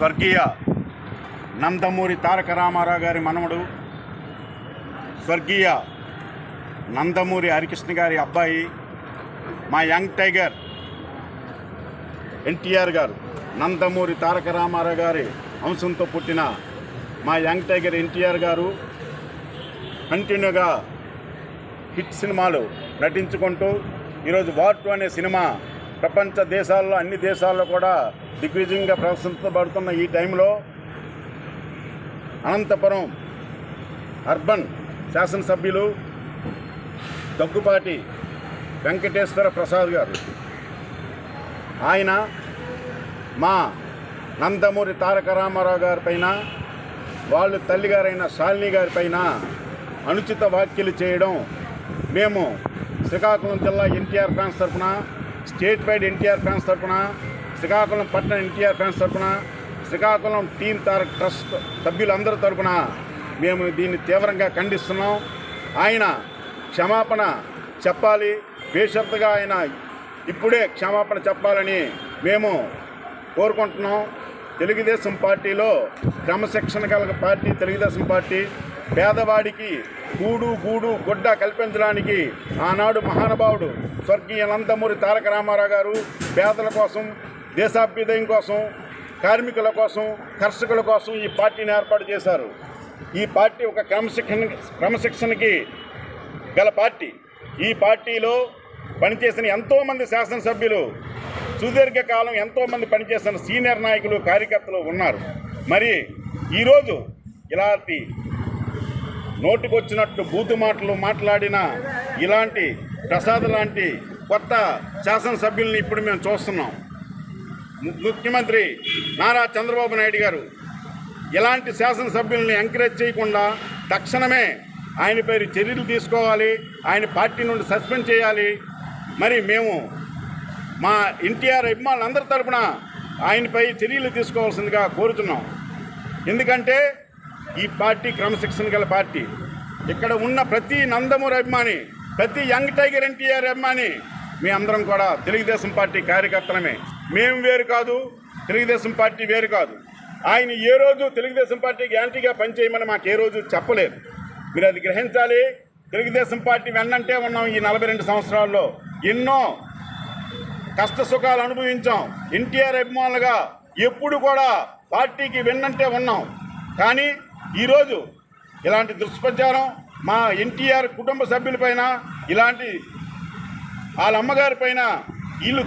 స్వర్గీయ నందమూరి తారక రామారావు గారి మనవడు స్వర్గీయ నందమూరి హరికృష్ణ గారి అబ్బాయి మా యంగ్ టైగర్ ఎన్టీఆర్ గారు నందమూరి తారక రామారావు గారి అంశంతో పుట్టిన మా యంగ్ టైగర్ ఎన్టీఆర్ గారు కంటిన్యూగా హిట్ సినిమాలు నటించుకుంటూ ఈరోజు వార్ టూ అనే సినిమా ప్రపంచ దేశాల్లో అన్ని దేశాల్లో కూడా దిగ్విజయంగా ప్రదర్శించబడుతున్న ఈ టైంలో అనంతపురం అర్బన్ శాసనసభ్యులు దగ్గుపాటి వెంకటేశ్వర ప్రసాద్ గారు. ఆయన మా నందమూరి తారక రామారావు గారి పైన వాళ్ళు తల్లిగారైన శాలిని గారి పైన అనుచిత వ్యాఖ్యలు చేయడం మేము శ్రీకాకుళం జిల్లా ఎన్టీఆర్ ఫ్రాన్స్ తరఫున స్టేట్ వైడ్ ఎన్టీఆర్ ఫ్యాన్స్ తరఫున శ్రీకాకుళం పట్టణ ఎన్టీఆర్ ఫ్యాన్స్ తరఫున శ్రీకాకుళం టీమ్ తారక్ ట్రస్ట్ సభ్యులందరి తరఫున మేము దీన్ని తీవ్రంగా ఖండిస్తున్నాం. ఆయన క్షమాపణ చెప్పాలి. బేషరతుగా ఆయన ఇప్పుడే క్షమాపణ చెప్పాలని మేము కోరుకుంటున్నాం. తెలుగుదేశం పార్టీలో క్రమశిక్షణ గల పార్టీ తెలుగుదేశం పార్టీ పేదవాడికి గూడు గూడు గుడ్డ కల్పించడానికి ఆనాడు మహానుభావుడు స్వర్గీయ నందమూరి తారక రామారావు గారు పేదల కోసం దేశాభ్యుదయం కోసం కార్మికుల కోసం కర్షకుల కోసం ఈ పార్టీని ఏర్పాటు చేశారు. ఈ పార్టీ ఒక క్రమశిక్షణ క్రమశిక్షణకి గల పార్టీ. ఈ పార్టీలో పనిచేసిన ఎంతోమంది శాసనసభ్యులు సుదీర్ఘకాలం ఎంతోమంది పనిచేసిన సీనియర్ నాయకులు కార్యకర్తలు ఉన్నారు. మరి ఈరోజు ఇలాంటి నోటికొచ్చినట్టు బూతు మాటలు మాట్లాడిన ఇలాంటి ప్రసాద్ లాంటి కొత్త శాసనసభ్యుల్ని ఇప్పుడు మేము చూస్తున్నాం. ముఖ్యమంత్రి నారా చంద్రబాబు నాయుడు గారు ఇలాంటి శాసనసభ్యుల్ని ఎంకరేజ్ చేయకుండా తక్షణమే ఆయన పేరు చర్యలు తీసుకోవాలి ఆయన పార్టీ నుండి సస్పెండ్ చేయాలి. మరి మేము మా ఎన్టీఆర్ అభిమానులందరి తరఫున ఆయనపై చర్యలు తీసుకోవాల్సిందిగా కోరుతున్నాం. ఎందుకంటే ఈ పార్టీ క్రమశిక్షణ గల పార్టీ. ఇక్కడ ఉన్న ప్రతి నందమూరి అభిమాని ప్రతి యంగ్ టైగర్ ఎన్టీఆర్ అభిమాని మీ అందరం కూడా తెలుగుదేశం పార్టీ కార్యకర్తలమే. మేము వేరు కాదు తెలుగుదేశం పార్టీ వేరు కాదు. ఆయన ఏ రోజు తెలుగుదేశం పార్టీకి యాంటీగా పనిచేయమని మాకు ఏ రోజు చెప్పలేదు. మీరు అది గ్రహించాలి. తెలుగుదేశం పార్టీ వెన్నంటే ఉన్నాం ఈ నలభై రెండు సంవత్సరాల్లో. ఎన్నో కష్ట సుఖాలు అనుభవించాం. ఎన్టీఆర్ అభిమానులుగా ఎప్పుడు కూడా పార్టీకి వెన్నంటే ఉన్నాం. కానీ ఈరోజు ఇలాంటి దుష్ప్రచారం మా ఎన్టీఆర్ కుటుంబ సభ్యులపైన ఇలాంటి వాళ్ళ అమ్మగారి పైన వీళ్ళు